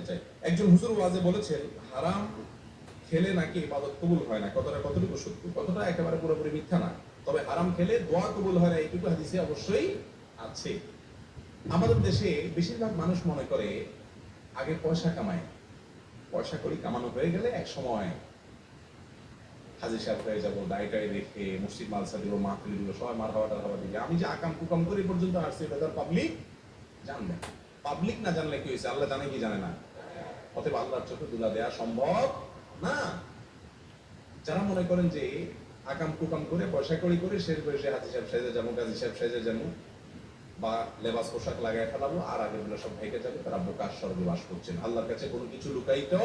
জানতে চাই। একজন হুজুর ওয়াজে বলেছেন, হারাম খেলে নাকি ইবাদত কবুল হয় না। কতটা, কতটুকু সত্য? কতটা একেবারে পুরোপুরি মিথ্যা না। তবে হারাম খেলে দোয়া কবুল হয় না, এইটুকু হাদিসে অবশ্যই আছে। আমাদের দেশে বেশিরভাগ মানুষ মনে করে, আগে পয়সা কামায়। পয়সা করি কামানো হয়ে গেলে এক সময় হাজির সাহেব হয়ে যাব দায়টাই রেখে মসজিদ মালসা দিব মাহফিল দিব সবাই মার হাওয়া টার হাওয়া দিবে। আমি যে আকাম কুকাম করি পর্যন্ত আসছি বেদার পাবলিক জানবে পাবলিক না জানলে কি হয়েছে? আল্লাহ জানে কি জানে না। অতএব আল্লাহর চোখে দুলা দেওয়া সম্ভব না। যারা মনে করেন যে আকাম কুকাম করে, পয়সা করি করে শেষ বয়সে হাজি সাহেব সাইজে যাব, গাজী সাহেব সাইজে যাব, বা লেবাস পোশাক লাগাই ফেলাবো, আর আগেগুলো সব ভেঙে যাবে, তারা বোকার স্বর্গে বাস করছেন। আল্লাহর কাছে কোনো কিছু লুকাইতো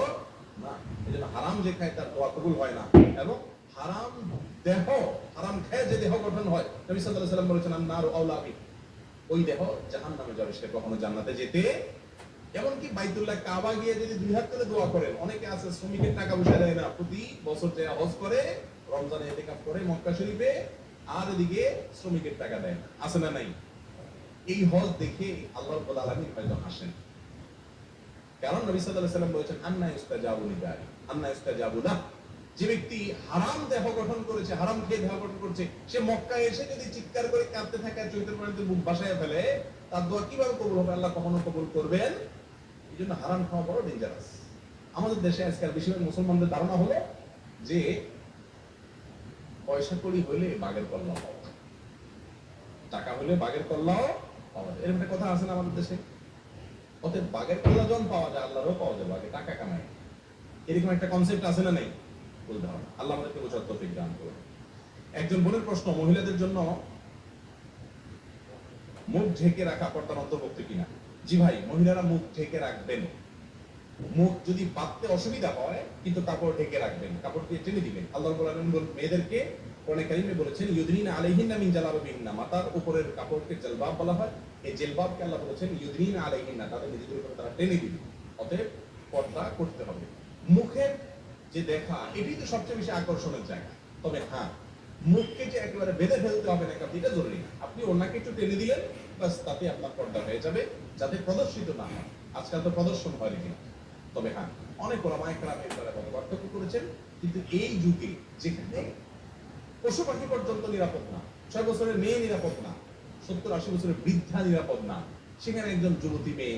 না। এই জন্য হারাম যে খায় তার দোয়া কবুল হয় না। এবং হারাম দেহ, হারাম খেয়ে যে দেহ গঠন হয়। নবী আলাইহি সাল্লাম বলেছেন আমি আন্নারু আউলাবি ওই দেহ জাহান্নামে যাবে, সে কখনো জান্নাতে যেতে এমনকি বাইতুল্লাহ কাবা গিয়ে যদি দুই হাত করে দোয়া করেন, অনেকে আছে শ্রমিকের টাকা পয়সা দেয় না, প্রতি বছর যে হজ করে রমজানে এতেকাফ করে মক্কা শরীফে, আর এদিকে শ্রমিকের টাকা দেয় না। আছে না নাই? এই হজ দেখে আল্লাহ রাব্বুল হয়তো হাসেন। কারণ নবী সাল্লাম বলেছেন, আন্না আন্না লাহ যে ব্যক্তি হারাম দেহ গঠন করেছে, হারাম খেয়ে দেহ গঠন করছে, সে মক্কা এসে যদি চিৎকার করে কাঁদতে থাকে পানিতে বুক বাসায় ফেলে, তার দোয়া কীভাবে কবুল হবে? আল্লাহ কখনো কবুল করবেন এই জন্য হারাম খাওয়া বড় ডেঞ্জারাস আমাদের দেশে আজকাল বেশিরভাগ মুসলমানদের ধারণা হলো যে পয়সা কড়ি হলে বাঘের কল্লা পাওয়া টাকা হলে বাঘের কল্লাও পাওয়া যায়। এরকম একটা কথা আছে না আমাদের দেশে? অতএব বাঘের কল্লা যখন পাওয়া যায়, আল্লাহরও পাওয়া যায়, বাঘে টাকা কামায়। এরকম একটা কনসেপ্ট আছে না নেই? বলতে ধারণা আল্লাহ আমাদেরকে বোঝার তৌফিক দান করুন। একজন বোনের প্রশ্ন, মহিলাদের জন্য মুখ ঢেকে রাখা পর্দার অন্তর্ভুক্ত কিনা? জি ভাই, মহিলারা মুখ ঢেকে রাখবেন। মুখ যদি বাঁধতে অসুবিধা হয়, কিন্তু কাপড় ঢেকে রাখবেন। কাপড় দিয়ে টেনে দিবেন। আল্লাহ আলামিন বল- মেয়েদেরকে কোরআনে কারিমে বলেছেন ইউদরিনা আলাইহিন্না মিন জালাবিহিন্না মাথার উপরের কাপড়কে জলবাব বলা হয়। এই জেলবাবকে আল্লাহ বলেছেন ইউদরিনা আলাইহিন্না। তাদের নিজেদের উপরে তারা টেনে দিবে। অতএব পর্দা করতে হবে। মুখের যে দেখা, এটাই তো সবচেয়ে বেশি আকর্ষণের জায়গা। তবে হ্যাঁ মুখকে যে একেবারে বেঁধে ফেলতে হবে না এটা জরুরি না। আপনি ওনাকে একটু টেনে দিলেন বাস তাতে আপনার পর্দা হয়ে যাবে যাতে প্রদর্শিত না হয়। আজকাল তো প্রদর্শন হয় নাকি তবে হ্যাঁ অনেক ওলামা একরাম এর দ্বারা কোনো পার্থক্য করেছেন কিন্তু এই যুগে যেখানে পশু পাখি পর্যন্ত নিরাপদ না ছয় বছরের মেয়ে নিরাপদ না সত্তর আশি বছরের বৃদ্ধা নিরাপদ না সেখানে একজন যুবতী মেয়ে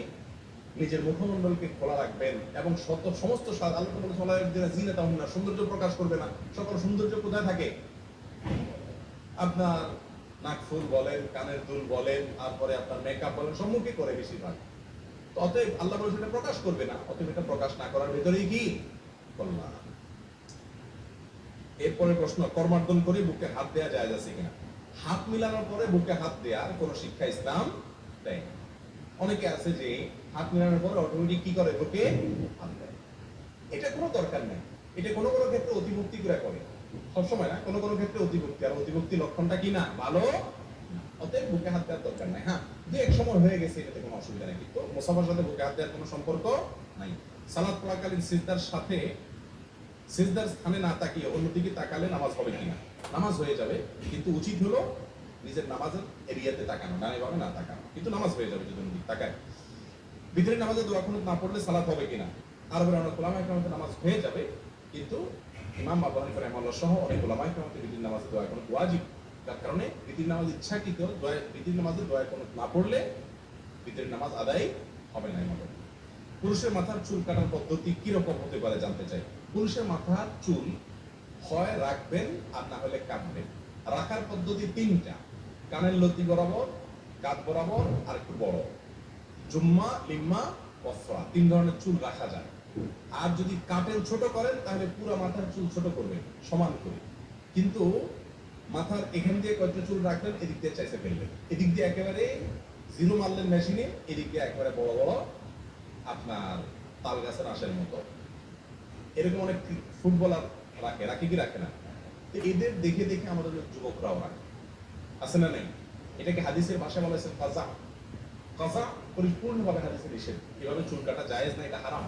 নিজের মুখমণ্ডলকে খোলা রাখবেন এবং শত সমস্ত "ওয়ালা ইয়াবদিনা জিনাতাহুন্না", সৌন্দর্য প্রকাশ করবে না। সকল সৌন্দর্য কোথায় থাকে? আপনার নাকফুল বলেন, কানের দুল বলেন, তারপরে আপনার মেকআপ বলেন, সম্মুখে করে বেশিরভাগ। অতএব আল্লাহ বলেছেন এটা প্রকাশ করবে না। অতএব এটা প্রকাশ না করার ভেতরেই কি? কল্যাণ। এরপরে প্রশ্ন কর্মার্দন করে বুকে হাত দেয়া যায় আছে কিনা? হাত মিলানোর পরে বুকে হাত দেওয়ার কোন শিক্ষা ইসলাম দেয়। অনেকে আছে যে হাত মিলানোর পরে অটোমেটিক কি করে? বুকে হাত দেয়। এটা কোনো দরকার নেই। এটা কোনো কোনো ক্ষেত্রে অতিভক্তি করে করে। সবসময় না, কোনো কোনো ক্ষেত্রে অতিভক্তি আর অতিভক্তি লক্ষণটা কি না? ভালো। অতএব বুকে হাত দেওয়ার দরকার নাই হ্যাঁ? দু এক সময় হয়ে গেছে, এটাতে কোনো অসুবিধা নেই কিন্তু মোসাফার সাথে বুকে হাত দেওয়ার কোনো সম্পর্ক নাই। সালাদ পড়াকালীন সিজদার সাথে, সিজদার স্থানে না তাকিয়ে অন্যদিকে তাকালে নামাজ হবে কিনা? নামাজ হয়ে যাবে, কিন্তু উচিত হলো নিজের নামাজের এরিয়াতে তাকানো, ডানে বামে না তাকানো। কিন্তু নামাজ হয়ে যাবে যদি অন্যদিকে তাকায়। ভিতরে নামাজে দোয়া কোনো না পড়লে সালাত হবে কিনা? অনেক ওলামা একরামতে নামাজ হয়ে যাবে, কিন্তু ইমাম আবু হানিফা রাহিমাহুল্লাহ সহ অনেক ওলামা একরামতে বিদিন নামাজে দোয়া কোনো ওয়াজিব, যার কারণে বিদিন নামাজ ইচ্ছাকৃত, দোয়া বিদিন নামাজে দোয়া কোনো না পড়লে বিদিন নামাজ আদায় হবে না এমন পুরুষের মাথার চুল কাটার পদ্ধতি কি রকম হতে পারে জানতে চাই। পুরুষের মাথার চুল হয় রাখবেন আর না হলে কাটবেন। রাখার পদ্ধতি তিনটা। কানের লতি বরাবর কাঁধ বরাবর আর একটু বড়। জুম্মা, লিম্মা, কসরা, তিন ধরনের চুল রাখা যায়। আর যদি কাটেন ছোট করেন তাহলে পুরো মাথার চুল ছোট করবেন সমান করে। কিন্তু মাথার এখান দিয়ে কয়েকটা চুল রাখলেন, এদিক দিয়ে চাইছে ফেলবেন এদিক দিয়ে একেবারে জিরো মারলেন মেশিনে, এদিক দিয়ে একেবারে বড় বড় আপনার তাল গাছের আশের মতো। এরকম অনেক ফুটবলার রাখে রাখে কি রাখে না? তো এদের দেখে দেখে আমাদের যুবকরাও রাখে। আছে না নেই? এটাকে হাদিসের ভাষায় বলা হয়েছে, কাজা? কাজা পরিপূর্ণভাবে হাদিসের নিষেধ। এভাবে চুল কাটা জায়েজ না, এটা হারাম।